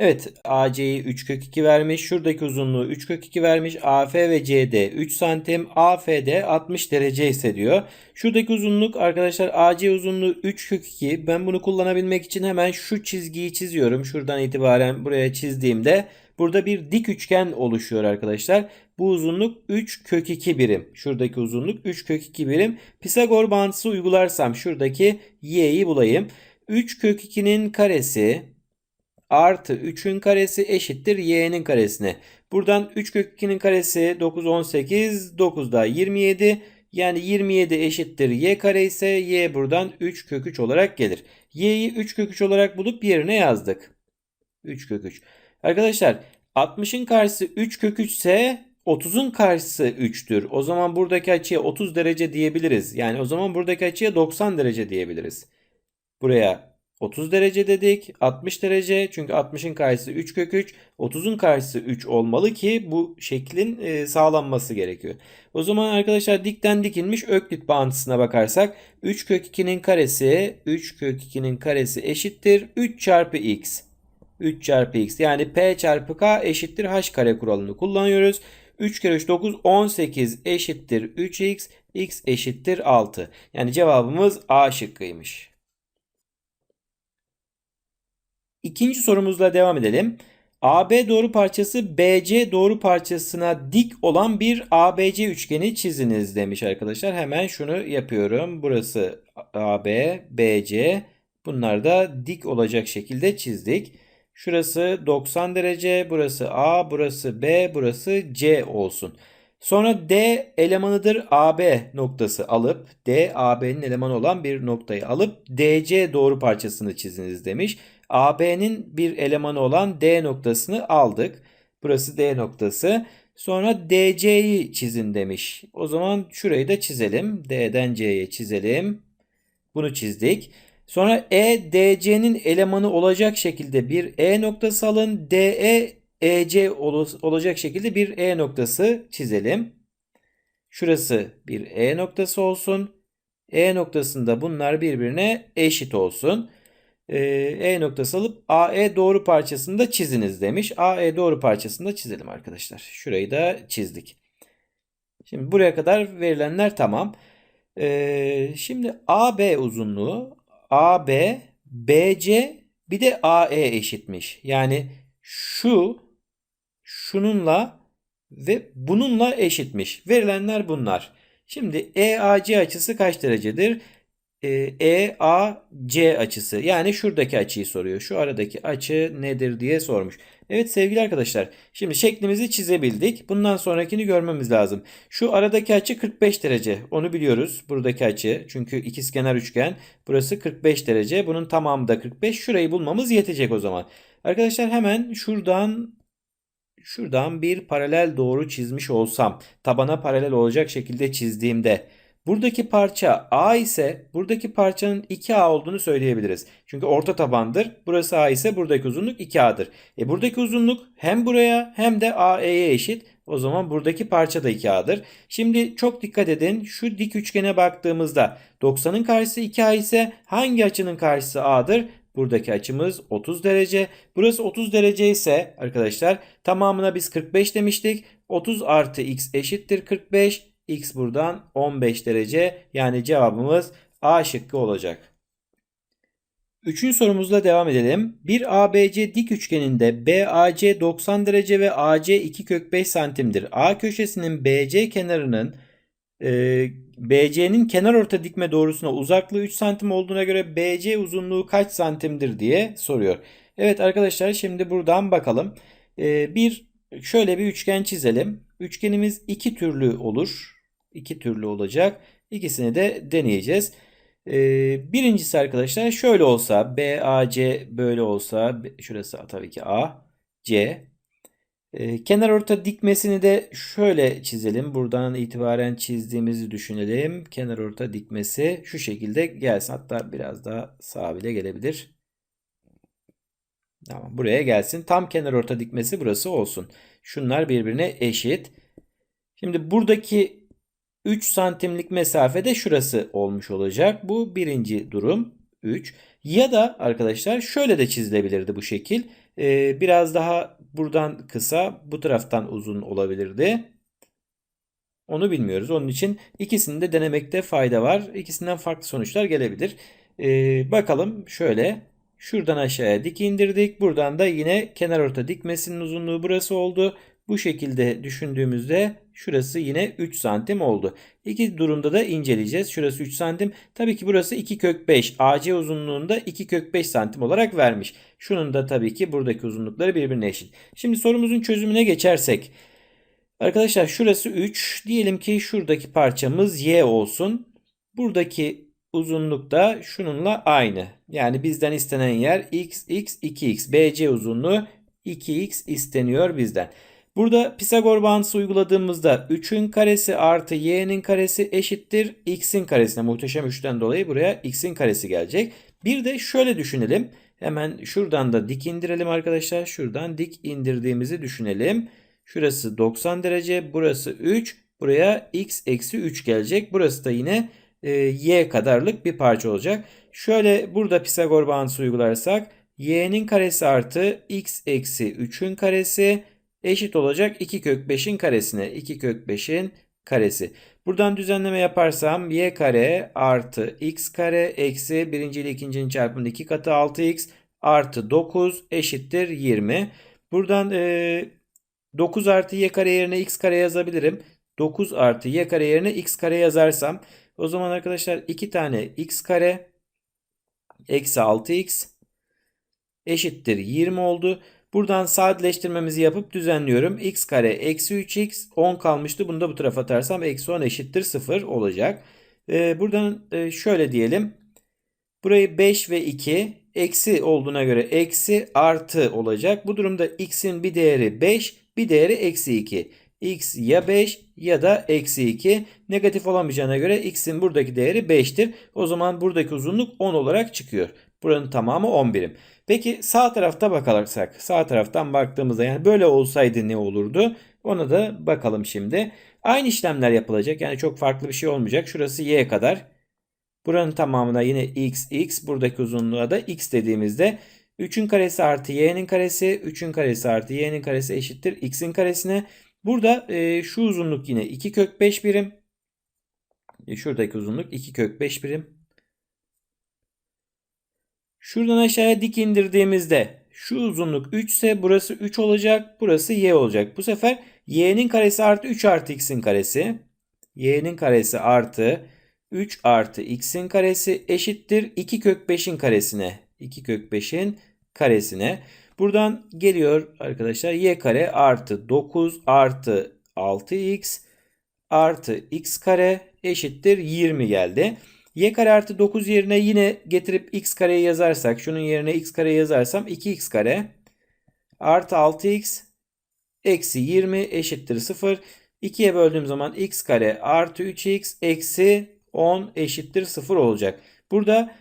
Evet AC'yi 3 kök 2 vermiş. Şuradaki uzunluğu 3 kök 2 vermiş. AF ve CD 3 santim. AFD 60 derece ise diyor. Şuradaki uzunluk arkadaşlar AC uzunluğu 3 kök 2. Ben bunu kullanabilmek için hemen şu çizgiyi çiziyorum. Şuradan itibaren buraya çizdiğimde burada bir dik üçgen oluşuyor arkadaşlar. Bu uzunluk 3 kök 2 birim. Şuradaki uzunluk 3 kök 2 birim. Pisagor bağıntısı uygularsam şuradaki y'yi bulayım. 3 kök 2'nin karesi artı 3'ün karesi eşittir y'nin karesine. Buradan 3 kök 2'nin karesi 9 18 9 da 27 yani 27 eşittir y kare ise y buradan 3 kök 3 olarak gelir. y'yi 3 kök 3 olarak bulup yerine yazdık. 3 kök 3. Arkadaşlar 60'ın karşısı 3 kök 3 ise 30'un karşısı 3'tür. O zaman buradaki açıya 30 derece diyebiliriz. Yani o zaman buradaki açıya 90 derece diyebiliriz. Buraya 30 derece dedik. 60 derece çünkü 60'ın karşısı 3 kök 3. 30'un karşısı 3 olmalı ki bu şeklin e, sağlanması gerekiyor. O zaman arkadaşlar dikten dikilmiş öklit bağıntısına bakarsak 3 kök 2'nin karesi 3 kök 2'nin karesi eşittir 3 çarpı x. 3 çarpı x yani p çarpı k eşittir h kare kuralını kullanıyoruz. 3 kere 3 9 18 eşittir 3x x eşittir 6. Yani cevabımız A şıkkıymış. İkinci sorumuzla devam edelim. AB doğru parçası BC doğru parçasına dik olan bir ABC üçgeni çiziniz demiş arkadaşlar. Hemen şunu yapıyorum. Burası AB, BC. Bunlar da dik olacak şekilde çizdik. Şurası 90 derece, burası A, burası B, burası C olsun. Sonra D elemanıdır AB noktası alıp D AB'nin elemanı olan bir noktayı alıp DC doğru parçasını çiziniz demiş. AB'nin bir elemanı olan D noktasını aldık. Burası D noktası. Sonra DC'yi çizin demiş. O zaman şurayı da çizelim. D'den C'ye çizelim. Bunu çizdik. Sonra E, DC'nin elemanı olacak şekilde bir E noktası alın. DE, EC olacak şekilde bir E noktası çizelim. Şurası bir E noktası olsun. E noktasında bunlar birbirine eşit olsun. E noktası alıp AE doğru parçasını da çiziniz demiş. AE doğru parçasını da çizelim arkadaşlar. Şurayı da çizdik. Şimdi buraya kadar verilenler tamam. Ee, şimdi AB uzunluğu AB, BC bir de AE eşitmiş. Yani şu şununla ve bununla eşitmiş. Verilenler bunlar. Şimdi EAC açısı kaç derecedir? EAC açısı yani şuradaki açıyı soruyor. Şu aradaki açı nedir diye sormuş. Evet sevgili arkadaşlar şimdi şeklimizi çizebildik. Bundan sonrakini görmemiz lazım. Şu aradaki açı 45 derece onu biliyoruz. Buradaki açı çünkü ikizkenar üçgen burası 45 derece. Bunun tamamı da 45. Şurayı bulmamız yetecek o zaman. Arkadaşlar hemen şuradan şuradan bir paralel doğru çizmiş olsam tabana paralel olacak şekilde çizdiğimde Buradaki parça A ise buradaki parçanın 2A olduğunu söyleyebiliriz. Çünkü orta tabandır. Burası A ise buradaki uzunluk 2A'dır. E buradaki uzunluk hem buraya hem de AE'ye eşit. O zaman buradaki parça da 2A'dır. Şimdi çok dikkat edin. Şu dik üçgene baktığımızda 90'ın karşısı 2A ise hangi açının karşısı A'dır? Buradaki açımız 30 derece. Burası 30 derece ise arkadaşlar tamamına biz 45 demiştik. 30 artı x eşittir 45. X buradan 15 derece. Yani cevabımız A şıkkı olacak. Üçüncü sorumuzla devam edelim. Bir ABC dik üçgeninde BAC 90 derece ve AC 2 kök 5 santimdir. A köşesinin BC kenarının e, BC'nin kenar orta dikme doğrusuna uzaklığı 3 santim olduğuna göre BC uzunluğu kaç santimdir diye soruyor. Evet arkadaşlar şimdi buradan bakalım. E, bir şöyle bir üçgen çizelim. Üçgenimiz iki türlü olur iki türlü olacak. İkisini de deneyeceğiz. Ee, birincisi arkadaşlar şöyle olsa BAC böyle olsa şurası tabii ki A C ee, kenar orta dikmesini de şöyle çizelim. Buradan itibaren çizdiğimizi düşünelim. Kenar orta dikmesi şu şekilde gelsin. Hatta biraz daha sağa bile gelebilir. Tamam buraya gelsin. Tam kenar orta dikmesi burası olsun. Şunlar birbirine eşit. Şimdi buradaki 3 santimlik mesafede şurası olmuş olacak. Bu birinci durum. 3. Ya da arkadaşlar şöyle de çizilebilirdi bu şekil. Ee, biraz daha buradan kısa bu taraftan uzun olabilirdi. Onu bilmiyoruz. Onun için ikisini de denemekte fayda var. İkisinden farklı sonuçlar gelebilir. Ee, bakalım şöyle. Şuradan aşağıya dik indirdik. Buradan da yine kenar orta dikmesinin uzunluğu burası oldu. Bu şekilde düşündüğümüzde şurası yine 3 santim oldu. İki durumda da inceleyeceğiz. Şurası 3 santim. Tabii ki burası 2 kök 5. AC uzunluğunda 2 kök 5 santim olarak vermiş. Şunun da tabii ki buradaki uzunlukları birbirine eşit. Şimdi sorumuzun çözümüne geçersek. Arkadaşlar şurası 3. Diyelim ki şuradaki parçamız y olsun. Buradaki uzunluk da şununla aynı. Yani bizden istenen yer x, x, 2x. BC uzunluğu 2x isteniyor bizden. Burada Pisagor bağıntısı uyguladığımızda 3'ün karesi artı y'nin karesi eşittir x'in karesine. Muhteşem 3'ten dolayı buraya x'in karesi gelecek. Bir de şöyle düşünelim. Hemen şuradan da dik indirelim arkadaşlar. Şuradan dik indirdiğimizi düşünelim. Şurası 90 derece. Burası 3. Buraya x eksi 3 gelecek. Burası da yine e, y kadarlık bir parça olacak. Şöyle burada Pisagor bağıntısı uygularsak y'nin karesi artı x eksi 3'ün karesi eşit olacak 2 kök 5'in karesine. 2 kök 5'in karesi. Buradan düzenleme yaparsam y kare artı x kare eksi birinci ile ikincinin çarpımının 2 katı 6x artı 9 eşittir 20. Buradan e, 9 artı y kare yerine x kare yazabilirim. 9 artı y kare yerine x kare yazarsam o zaman arkadaşlar 2 tane x kare eksi 6x eşittir 20 oldu. Buradan sadeleştirmemizi yapıp düzenliyorum. x kare eksi 3x 10 kalmıştı. Bunu da bu tarafa atarsam eksi 10 eşittir 0 olacak. Ee, buradan e, şöyle diyelim. Burayı 5 ve 2 eksi olduğuna göre eksi artı olacak. Bu durumda x'in bir değeri 5 bir değeri eksi 2. x ya 5 ya da eksi 2. Negatif olamayacağına göre x'in buradaki değeri 5'tir. O zaman buradaki uzunluk 10 olarak çıkıyor. Buranın tamamı 10 birim. Peki sağ tarafta bakarsak sağ taraftan baktığımızda yani böyle olsaydı ne olurdu? Ona da bakalım şimdi. Aynı işlemler yapılacak. Yani çok farklı bir şey olmayacak. Şurası y kadar. Buranın tamamına yine x x buradaki uzunluğa da x dediğimizde 3'ün karesi artı y'nin karesi 3'ün karesi artı y'nin karesi eşittir x'in karesine. Burada e, şu uzunluk yine 2 kök 5 birim. E, şuradaki uzunluk 2 kök 5 birim. Şuradan aşağıya dik indirdiğimizde şu uzunluk 3 ise burası 3 olacak. Burası y olacak. Bu sefer y'nin karesi artı 3 artı x'in karesi. y'nin karesi artı 3 artı x'in karesi eşittir 2 kök 5'in karesine. 2 kök 5'in karesine. Buradan geliyor arkadaşlar y kare artı 9 artı 6x artı x kare eşittir 20 geldi y kare artı 9 yerine yine getirip x kareyi yazarsak şunun yerine x kare yazarsam 2x kare artı 6x eksi 20 eşittir 0. 2'ye böldüğüm zaman x kare artı 3x eksi 10 eşittir 0 olacak. Burada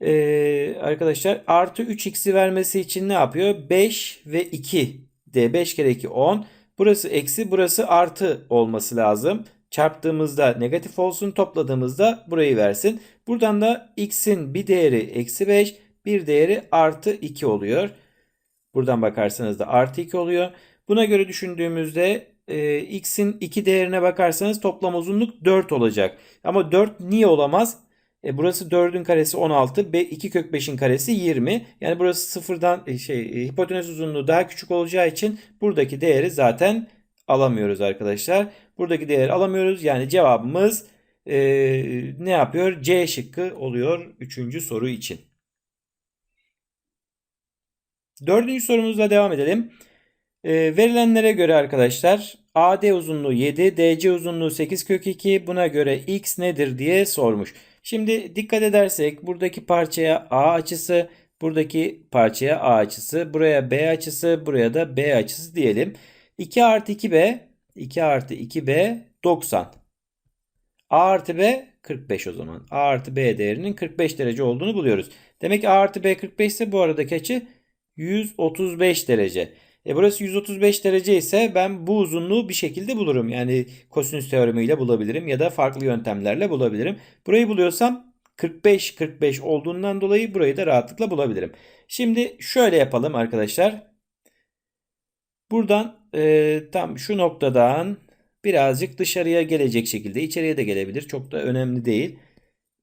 ee, arkadaşlar artı 3x'i vermesi için ne yapıyor? 5 ve 2 de 5 kere 2 10. Burası eksi burası artı olması lazım. Çarptığımızda negatif olsun topladığımızda burayı versin. Buradan da x'in bir değeri eksi 5 bir değeri artı 2 oluyor. Buradan bakarsanız da artı 2 oluyor. Buna göre düşündüğümüzde e, x'in 2 değerine bakarsanız toplam uzunluk 4 olacak. Ama 4 niye olamaz? E, burası 4'ün karesi 16. B, 2 kök 5'in karesi 20. Yani burası sıfırdan e, şey e, hipotenüs uzunluğu daha küçük olacağı için buradaki değeri zaten alamıyoruz arkadaşlar. Buradaki değeri alamıyoruz. Yani cevabımız e, ne yapıyor? C şıkkı oluyor 3. soru için. Dördüncü sorumuzla devam edelim. E, verilenlere göre arkadaşlar AD uzunluğu 7, DC uzunluğu 8 kök 2. Buna göre x nedir diye sormuş. Şimdi dikkat edersek buradaki parçaya A açısı, buradaki parçaya A açısı, buraya B açısı, buraya da B açısı diyelim. 2 artı 2B 2 artı 2B 90. A artı B 45 o zaman. A artı B değerinin 45 derece olduğunu buluyoruz. Demek ki A artı B 45 ise bu aradaki açı 135 derece. E burası 135 derece ise ben bu uzunluğu bir şekilde bulurum. Yani kosinüs teoremiyle bulabilirim ya da farklı yöntemlerle bulabilirim. Burayı buluyorsam 45 45 olduğundan dolayı burayı da rahatlıkla bulabilirim. Şimdi şöyle yapalım arkadaşlar. Buradan e, tam şu noktadan birazcık dışarıya gelecek şekilde içeriye de gelebilir. Çok da önemli değil.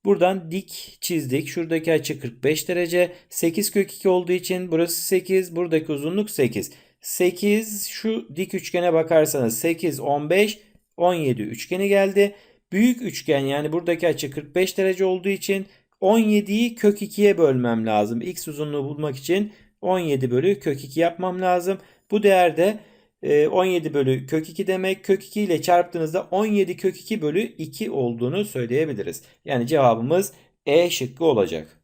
Buradan dik çizdik. Şuradaki açı 45 derece. 8 kök 2 olduğu için burası 8. Buradaki uzunluk 8. 8 şu dik üçgene bakarsanız 8, 15, 17 üçgeni geldi. Büyük üçgen yani buradaki açı 45 derece olduğu için 17'yi kök 2'ye bölmem lazım. X uzunluğu bulmak için 17 bölü kök 2 yapmam lazım. Bu değerde 17 bölü kök 2 demek. Kök 2 ile çarptığınızda 17 kök 2 bölü 2 olduğunu söyleyebiliriz. Yani cevabımız E şıkkı olacak.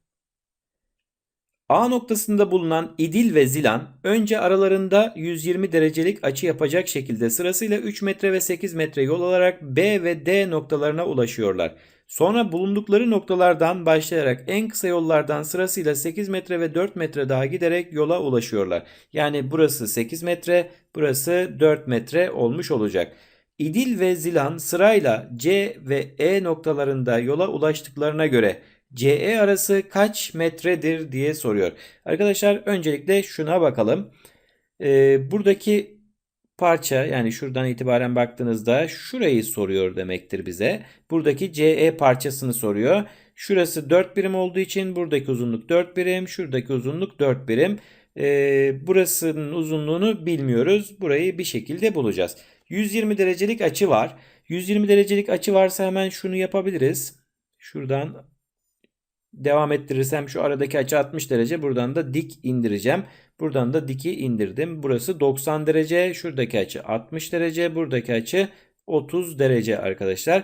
A noktasında bulunan İdil ve Zilan önce aralarında 120 derecelik açı yapacak şekilde sırasıyla 3 metre ve 8 metre yol alarak B ve D noktalarına ulaşıyorlar. Sonra bulundukları noktalardan başlayarak en kısa yollardan sırasıyla 8 metre ve 4 metre daha giderek yola ulaşıyorlar. Yani burası 8 metre, burası 4 metre olmuş olacak. İdil ve Zilan sırayla C ve E noktalarında yola ulaştıklarına göre CE arası kaç metredir diye soruyor. Arkadaşlar öncelikle şuna bakalım. Ee, buradaki parça yani şuradan itibaren baktığınızda şurayı soruyor demektir bize. Buradaki CE parçasını soruyor. Şurası 4 birim olduğu için buradaki uzunluk 4 birim. Şuradaki uzunluk 4 birim. Ee, burasının uzunluğunu bilmiyoruz. Burayı bir şekilde bulacağız. 120 derecelik açı var. 120 derecelik açı varsa hemen şunu yapabiliriz. Şuradan devam ettirirsem şu aradaki açı 60 derece. Buradan da dik indireceğim. Buradan da diki indirdim. Burası 90 derece. Şuradaki açı 60 derece. Buradaki açı 30 derece arkadaşlar.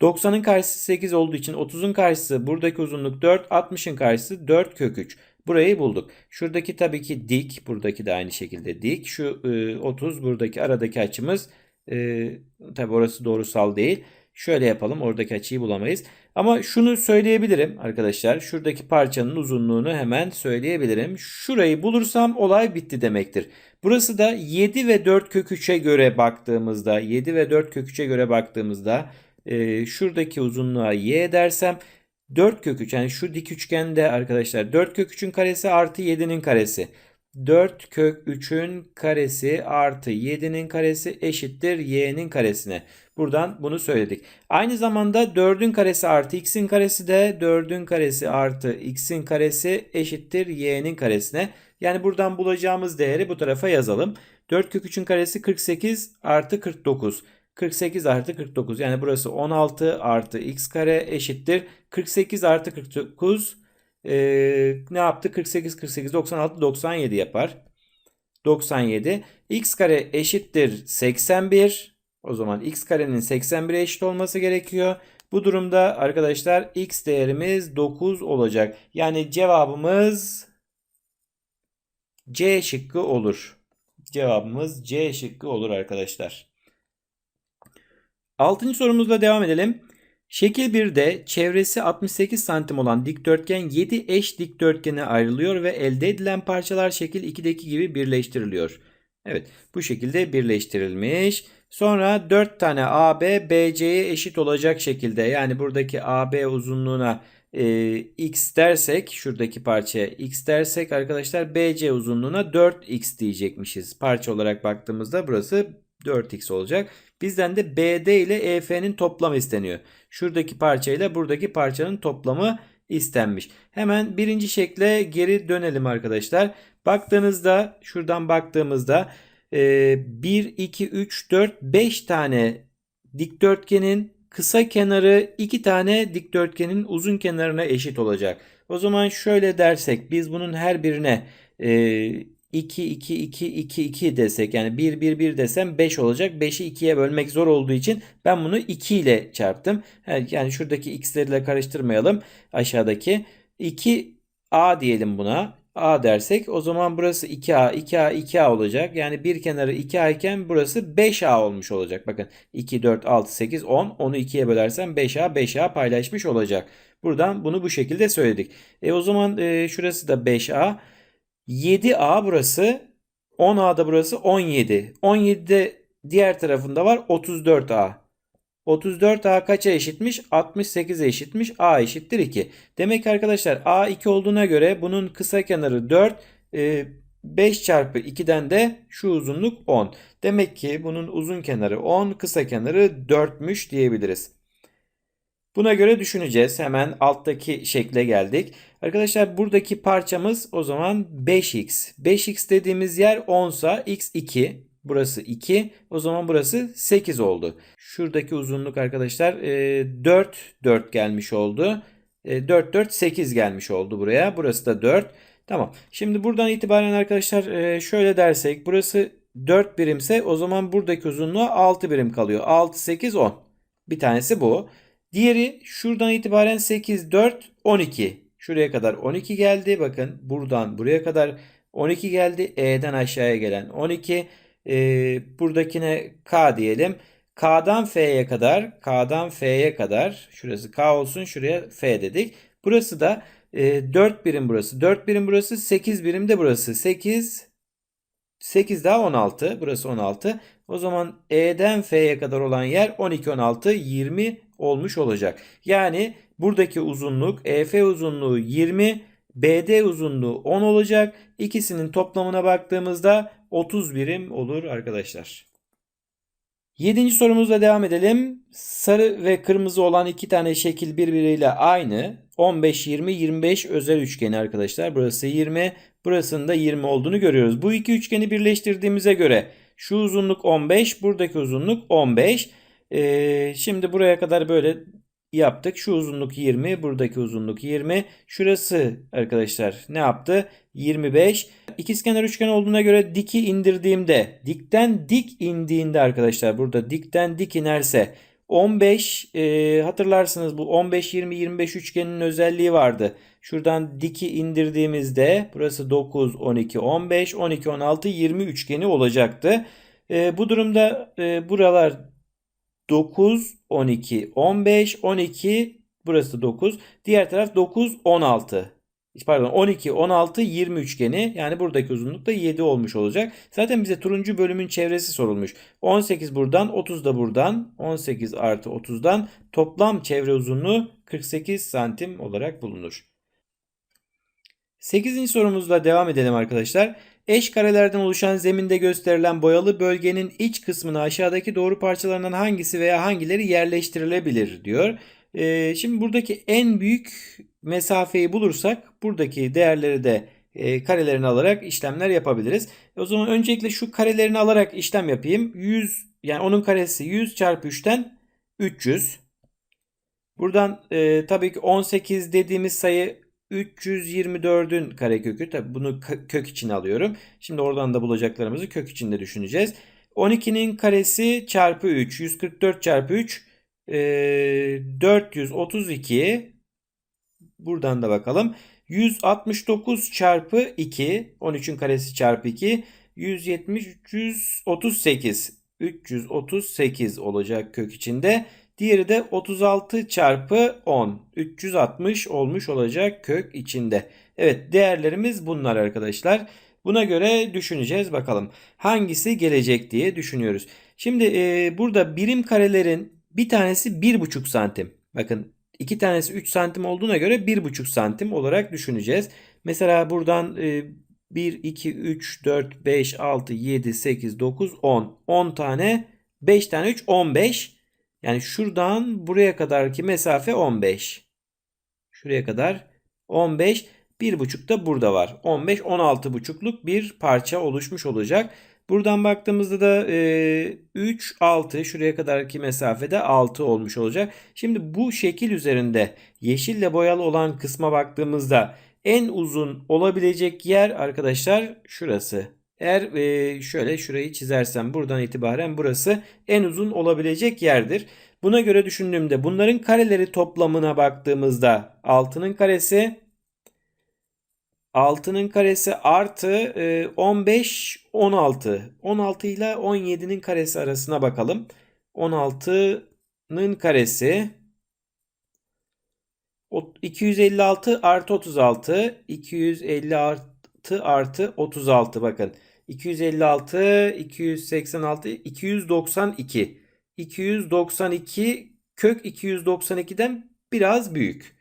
90'ın karşısı 8 olduğu için 30'un karşısı buradaki uzunluk 4. 60'ın karşısı 4 kök 3. Burayı bulduk. Şuradaki tabii ki dik. Buradaki de aynı şekilde dik. Şu e, 30 buradaki aradaki açımız e, tabii orası doğrusal değil. Şöyle yapalım. Oradaki açıyı bulamayız. Ama şunu söyleyebilirim arkadaşlar. Şuradaki parçanın uzunluğunu hemen söyleyebilirim. Şurayı bulursam olay bitti demektir. Burası da 7 ve 4 kök 3'e göre baktığımızda 7 ve 4 kök 3'e göre baktığımızda e, şuradaki uzunluğa y dersem 4 kök 3 yani şu dik üçgende arkadaşlar 4 kök 3'ün karesi artı 7'nin karesi. 4 kök 3'ün karesi artı 7'nin karesi eşittir y'nin karesine. Buradan bunu söyledik. Aynı zamanda 4'ün karesi artı x'in karesi de 4'ün karesi artı x'in karesi eşittir y'nin karesine. Yani buradan bulacağımız değeri bu tarafa yazalım. 4 kök 3'ün karesi 48 artı 49. 48 artı 49 yani burası 16 artı x kare eşittir. 48 artı 49 ee, ne yaptı? 48, 48, 96, 97 yapar. 97. x kare eşittir 81. O zaman x karenin 81'e eşit olması gerekiyor. Bu durumda arkadaşlar x değerimiz 9 olacak. Yani cevabımız C şıkkı olur. Cevabımız C şıkkı olur arkadaşlar. Altıncı sorumuzla devam edelim. Şekil 1'de çevresi 68 santim olan dikdörtgen 7 eş dikdörtgene ayrılıyor ve elde edilen parçalar şekil 2'deki gibi birleştiriliyor. Evet bu şekilde birleştirilmiş. Sonra 4 tane AB BC'ye eşit olacak şekilde yani buradaki AB uzunluğuna e, x dersek şuradaki parçaya x dersek arkadaşlar BC uzunluğuna 4x diyecekmişiz. Parça olarak baktığımızda burası 4x olacak. Bizden de BD ile EF'nin toplamı isteniyor. Şuradaki parça ile buradaki parçanın toplamı istenmiş. Hemen birinci şekle geri dönelim arkadaşlar. Baktığınızda şuradan baktığımızda 1, 2, 3, 4, 5 tane dikdörtgenin kısa kenarı 2 tane dikdörtgenin uzun kenarına eşit olacak. O zaman şöyle dersek biz bunun her birine e, 2, 2, 2, 2, 2 desek yani 1, 1, 1 desem 5 olacak. 5'i 2'ye bölmek zor olduğu için ben bunu 2 ile çarptım. Yani şuradaki x'lerle karıştırmayalım aşağıdaki. 2a diyelim buna. A dersek o zaman burası 2A, 2A, 2A olacak. Yani bir kenarı 2A iken burası 5A olmuş olacak. Bakın 2, 4, 6, 8, 10. Onu 2'ye bölersem 5A, 5A paylaşmış olacak. Buradan bunu bu şekilde söyledik. E o zaman e, şurası da 5A. 7A burası. 10A da burası 17. 17'de diğer tarafında var 34A. 34A kaça eşitmiş? 68'e eşitmiş. A eşittir 2. Demek ki arkadaşlar A 2 olduğuna göre bunun kısa kenarı 4. E, 5 çarpı 2'den de şu uzunluk 10. Demek ki bunun uzun kenarı 10, kısa kenarı 4'müş diyebiliriz. Buna göre düşüneceğiz. Hemen alttaki şekle geldik. Arkadaşlar buradaki parçamız o zaman 5x. 5x dediğimiz yer 10 sa x 2. Burası 2. O zaman burası 8 oldu. Şuradaki uzunluk arkadaşlar 4 4 gelmiş oldu. 4 4 8 gelmiş oldu buraya. Burası da 4. Tamam. Şimdi buradan itibaren arkadaşlar şöyle dersek burası 4 birimse o zaman buradaki uzunluğa 6 birim kalıyor. 6 8 10. Bir tanesi bu. Diğeri şuradan itibaren 8 4 12. Şuraya kadar 12 geldi. Bakın buradan buraya kadar 12 geldi. E'den aşağıya gelen 12. Ee, buradakine K diyelim. K'dan F'ye kadar, K'dan F'ye kadar, şurası K olsun, şuraya F dedik. Burası da e, 4 birim burası, 4 birim burası, 8 birim de burası. 8, 8 daha 16, burası 16. O zaman E'den F'ye kadar olan yer 12, 16, 20 olmuş olacak. Yani buradaki uzunluk EF uzunluğu 20, BD uzunluğu 10 olacak. İkisinin toplamına baktığımızda 30 birim olur arkadaşlar. Yedinci sorumuzla devam edelim. Sarı ve kırmızı olan iki tane şekil birbiriyle aynı. 15, 20, 25 özel üçgeni arkadaşlar. Burası 20, burasının da 20 olduğunu görüyoruz. Bu iki üçgeni birleştirdiğimize göre şu uzunluk 15, buradaki uzunluk 15. Ee, şimdi buraya kadar böyle yaptık. Şu uzunluk 20, buradaki uzunluk 20. Şurası arkadaşlar ne yaptı? 25. İkizkenar üçgen olduğuna göre diki indirdiğimde dikten dik indiğinde arkadaşlar burada dikten dik inerse 15 e, hatırlarsınız bu 15 20 25 üçgenin özelliği vardı. Şuradan diki indirdiğimizde burası 9 12 15 12 16 20 üçgeni olacaktı. E, bu durumda e, buralar 9 12 15 12 burası 9. Diğer taraf 9 16 pardon 12, 16, 20 üçgeni yani buradaki uzunluk da 7 olmuş olacak. Zaten bize turuncu bölümün çevresi sorulmuş. 18 buradan 30 da buradan 18 artı 30'dan toplam çevre uzunluğu 48 santim olarak bulunur. 8. sorumuzla devam edelim arkadaşlar. Eş karelerden oluşan zeminde gösterilen boyalı bölgenin iç kısmına aşağıdaki doğru parçalarından hangisi veya hangileri yerleştirilebilir diyor. Ee, şimdi buradaki en büyük mesafeyi bulursak buradaki değerleri de e, karelerini alarak işlemler yapabiliriz. O zaman öncelikle şu karelerini alarak işlem yapayım. 100 yani onun karesi 100 çarpı 3'ten 300. Buradan e, tabii ki 18 dediğimiz sayı 324'ün karekökü. Tabii bunu kök içine alıyorum. Şimdi oradan da bulacaklarımızı kök içinde düşüneceğiz. 12'nin karesi çarpı 3. 144 çarpı 3. E, 432 Buradan da bakalım. 169 çarpı 2. 13'ün karesi çarpı 2. 170 338. 338 olacak kök içinde. Diğeri de 36 çarpı 10. 360 olmuş olacak kök içinde. Evet değerlerimiz bunlar arkadaşlar. Buna göre düşüneceğiz bakalım. Hangisi gelecek diye düşünüyoruz. Şimdi e, burada birim karelerin bir tanesi 1,5 santim. Bakın İki tanesi 3 santim olduğuna göre 1,5 santim olarak düşüneceğiz. Mesela buradan 1, 2, 3, 4, 5, 6, 7, 8, 9, 10. 10 tane 5 tane 3 15. Yani şuradan buraya kadarki mesafe 15. Şuraya kadar 15. 1,5 da burada var. 15 16,5'luk bir parça oluşmuş olacak. Buradan baktığımızda da e, 3, 6 şuraya kadarki mesafede 6 olmuş olacak. Şimdi bu şekil üzerinde yeşille boyalı olan kısma baktığımızda en uzun olabilecek yer arkadaşlar şurası. Eğer e, şöyle şurayı çizersem buradan itibaren burası en uzun olabilecek yerdir. Buna göre düşündüğümde bunların kareleri toplamına baktığımızda 6'nın karesi 6'nın karesi artı 15 16. 16 ile 17'nin karesi arasına bakalım. 16'nın karesi 256 artı 36 256 artı 36 bakın 256 286 292 292 kök 292'den biraz büyük.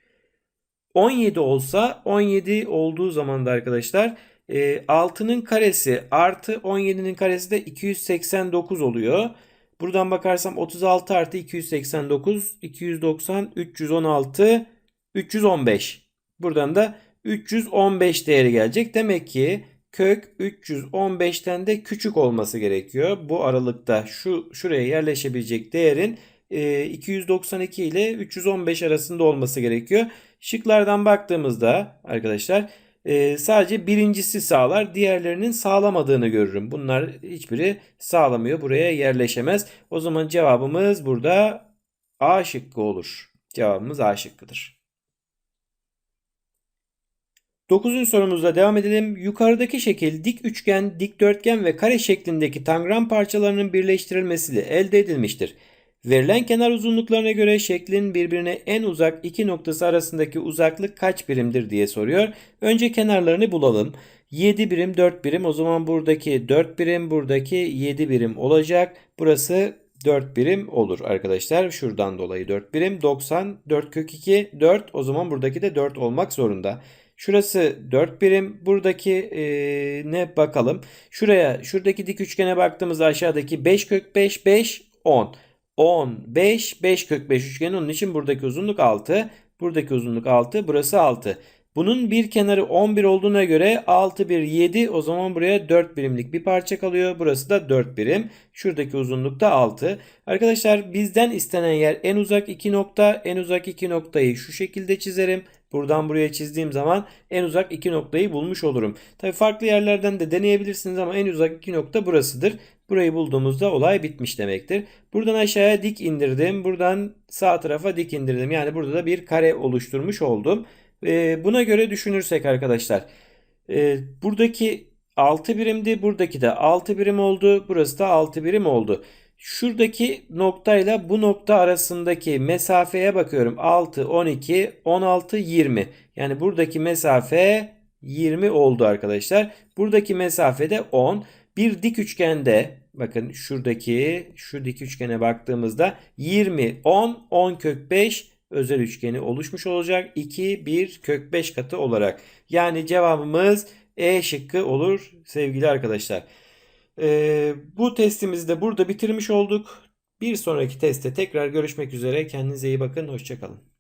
17 olsa 17 olduğu zaman da arkadaşlar e, 6'nın karesi artı 17'nin karesi de 289 oluyor. Buradan bakarsam 36 artı 289 290 316 315. Buradan da 315 değeri gelecek. Demek ki kök 315'ten de küçük olması gerekiyor. Bu aralıkta şu şuraya yerleşebilecek değerin e, 292 ile 315 arasında olması gerekiyor. Şıklardan baktığımızda arkadaşlar e, sadece birincisi sağlar. Diğerlerinin sağlamadığını görürüm. Bunlar hiçbiri sağlamıyor. Buraya yerleşemez. O zaman cevabımız burada A şıkkı olur. Cevabımız A şıkkıdır. Dokuzuncu sorumuzla devam edelim. Yukarıdaki şekil dik üçgen, dikdörtgen ve kare şeklindeki tangram parçalarının birleştirilmesiyle elde edilmiştir. Verilen kenar uzunluklarına göre şeklin birbirine en uzak iki noktası arasındaki uzaklık kaç birimdir diye soruyor. Önce kenarlarını bulalım. 7 birim 4 birim o zaman buradaki 4 birim buradaki 7 birim olacak. Burası 4 birim olur arkadaşlar. Şuradan dolayı 4 birim 90 4 kök 2 4 o zaman buradaki de 4 olmak zorunda. Şurası 4 birim. Buradaki e, ne bakalım. Şuraya şuradaki dik üçgene baktığımızda aşağıdaki 5 kök 5 5 10. 10 5 5 kök 5 üçgeni onun için buradaki uzunluk 6. Buradaki uzunluk 6. Burası 6. Bunun bir kenarı 11 olduğuna göre 6 bir 7 o zaman buraya 4 birimlik bir parça kalıyor. Burası da 4 birim. Şuradaki uzunluk da 6. Arkadaşlar bizden istenen yer en uzak 2 nokta. En uzak 2 noktayı şu şekilde çizerim. Buradan buraya çizdiğim zaman en uzak iki noktayı bulmuş olurum. Tabi farklı yerlerden de deneyebilirsiniz ama en uzak iki nokta burasıdır. Burayı bulduğumuzda olay bitmiş demektir. Buradan aşağıya dik indirdim. Buradan sağ tarafa dik indirdim. Yani burada da bir kare oluşturmuş oldum. Ee, buna göre düşünürsek arkadaşlar. E, buradaki 6 birimdi. Buradaki de 6 birim oldu. Burası da 6 birim oldu. Şuradaki noktayla bu nokta arasındaki mesafeye bakıyorum. 6, 12, 16, 20. Yani buradaki mesafe 20 oldu arkadaşlar. Buradaki mesafe de 10. Bir dik üçgende bakın şuradaki şu dik üçgene baktığımızda 20, 10, 10 kök 5 özel üçgeni oluşmuş olacak. 2, 1 kök 5 katı olarak. Yani cevabımız E şıkkı olur sevgili arkadaşlar. Ee, bu testimizi de burada bitirmiş olduk. Bir sonraki testte tekrar görüşmek üzere. Kendinize iyi bakın. Hoşçakalın.